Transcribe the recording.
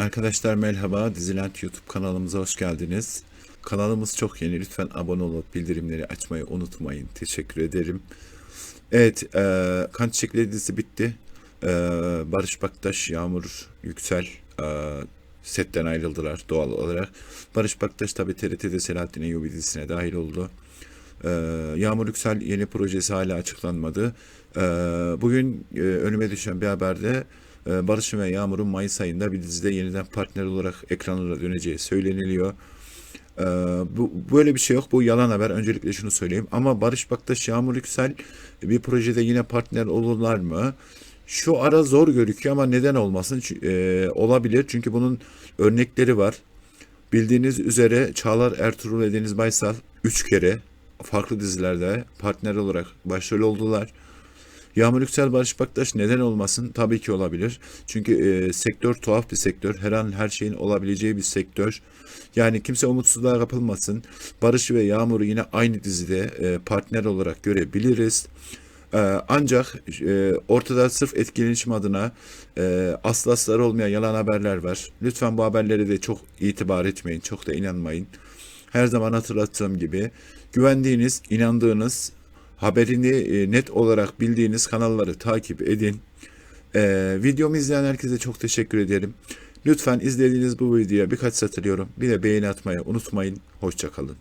Arkadaşlar merhaba, Diziland YouTube kanalımıza hoş geldiniz. Kanalımız çok yeni, lütfen abone olup bildirimleri açmayı unutmayın. Teşekkür ederim. Evet, e, Kan Çiçekleri dizisi bitti. E, Barış Baktaş, Yağmur Yüksel e, setten ayrıldılar doğal olarak. Barış Baktaş tabi TRT'de Selahattin Eyyubi dizisine dahil oldu. E, Yağmur Yüksel yeni projesi hala açıklanmadı. E, bugün e, önüme düşen bir haberde e, Barış ve Yağmur'un Mayıs ayında bir dizide yeniden partner olarak ekranlara döneceği söyleniliyor. Ee, bu böyle bir şey yok. Bu yalan haber. Öncelikle şunu söyleyeyim. Ama Barış Baktaş, Yağmur Yüksel bir projede yine partner olurlar mı? Şu ara zor gözüküyor ama neden olmasın? E, olabilir. Çünkü bunun örnekleri var. Bildiğiniz üzere Çağlar Ertuğrul ve Deniz Baysal 3 kere farklı dizilerde partner olarak başrol oldular. Yağmur Yüksel Barış Baktaş neden olmasın? Tabii ki olabilir. Çünkü e, sektör tuhaf bir sektör. Her an her şeyin olabileceği bir sektör. Yani kimse umutsuzluğa kapılmasın. Barış ve Yağmur'u yine aynı dizide e, partner olarak görebiliriz. E, ancak e, ortada sırf etkileşim adına e, aslı asları olmayan yalan haberler var. Lütfen bu haberlere de çok itibar etmeyin. Çok da inanmayın. Her zaman hatırlattığım gibi güvendiğiniz, inandığınız, haberini e, net olarak bildiğiniz kanalları takip edin. Ee, videomu izleyen herkese çok teşekkür ederim. Lütfen izlediğiniz bu videoya birkaç satır yorum, bir de beğeni atmayı unutmayın. Hoşçakalın.